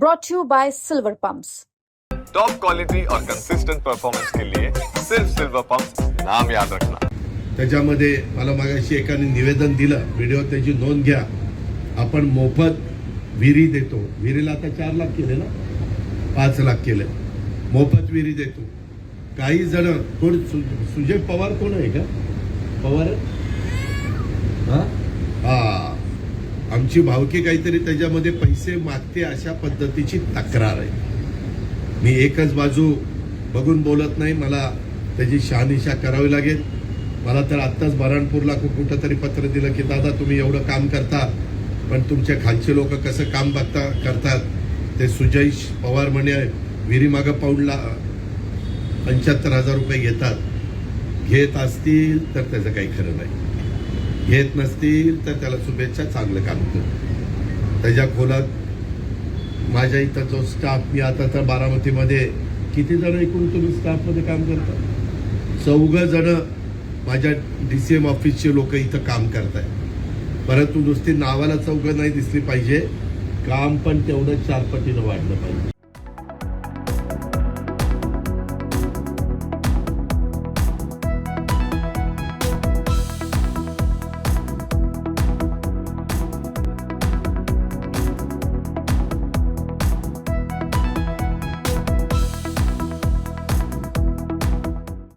brought to you by Silver Pumps. Top quality और consistent performance के लिए सिर्फ सिल्वर पंप नाम याद रखना। त्याच्यामध्ये मला मागाशी एकाने निवेदन दिलं व्हिडिओ त्याची नोंद घ्या. आपण मोफत विहिरी देतो. विहिरीला आता चार लाख केले ना? पाच लाख केले. मोफत विहिरी देतो. काही जण कोण? सु- सुजय पवार कोण आहे का? पवार हा? आमची भावकी काहीतरी त्याच्यामध्ये पैसे मागते अशा पद्धतीची तक्रार आहे. मी एकच बाजू बघून बोलत नाही मला त्याची शहानिशा करावी लागेल. मला तर आत्ताच बऱ्हाणपूरला खूप कुठं तरी पत्र दिलं की दादा तुम्ही एवढं काम करता पण तुमच्या खालचे लोक कसं काम बघता करतात? ते सुजय पवार म्हणे विहिरीमागं पाऊंडला पंच्याहत्तर हजार रुपये घेतात. घेत असतील तर त्याचं काही खरं नाही. घेत नसतील तर त्याला शुभेच्छा चांगलं काम कर. त्याच्या खोलात माझ्या इथं जो स्टाफ मी आता तर बारामतीमध्ये किती जण एकूण तुम्ही स्टाफमध्ये काम करता? चौघ जण माझ्या डी सी एम ऑफिसचे लोक इथं काम करतायत. परंतु नुसती नावाला चौघ नाही दिसली पाहिजे. काम पण तेवढं चार पटीनं वाढलं पाहिजे.